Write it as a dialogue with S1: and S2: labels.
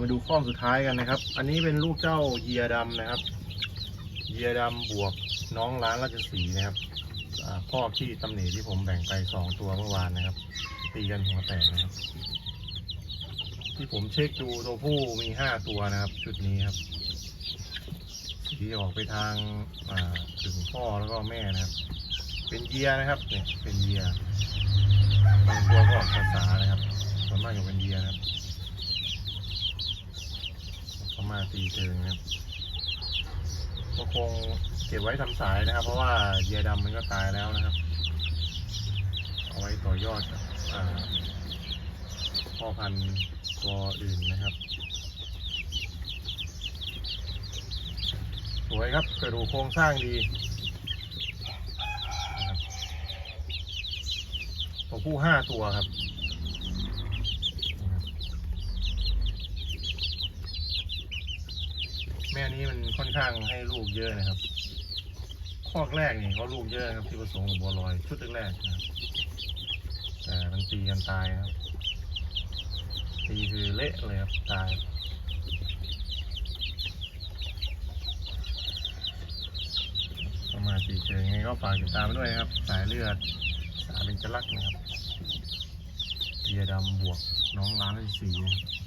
S1: ยวมาดูข้อมสุดท้ายกันนะครับ อันนี้เป็นลูกเจ้าเยียดำนะครับเยียดำบวกน้องล้านราชสีนะครับพ่อที่ตำหนิที่ผมแบ่งไปสองตัวเมื่อวานนะครับ ตีกันหัวแตกนะครับ ที่ผมเช็คดูตัวผู้มีห้าตัวนะครับ ชุดนี้ครับสีออกไปทางาถึงพ่อแล้วก็แม่นะครับ เป็นเยียนะครับเนี่ยเป็นเยียบางตัวก็ออกภาษานะครับส่วนมากจะเป็นเยียนะครับ มาตีเชิงนะครับก็คงเก็บไว้ทำสายนะครับ เพราะว่าเยียดำมันก็ตายแล้วนะครับ เอาไว้ต่อยอดกับอ่าพ่อพันธุ์ตัวอื่นนะครับ สวยครับกระดูกโครงสร้างดีตัวผู้ห้าตัวครับ แม่นี้มันค่อนข้างให้ลูกเยอะนะครับข้อแรกนี่เขาลูกเยอะครับที่ผสมกับบัวลอยชุดแรกๆนะครับแต่มันตีกันตายครับตีคือเละเลยครับตายประมาณสี่เชิงยังไงก็ฝากติดตามด้วยครับ สายเลือดสายเป็นจลักนะครับเยียดำบวกน้องล้านที่สี่นะครับ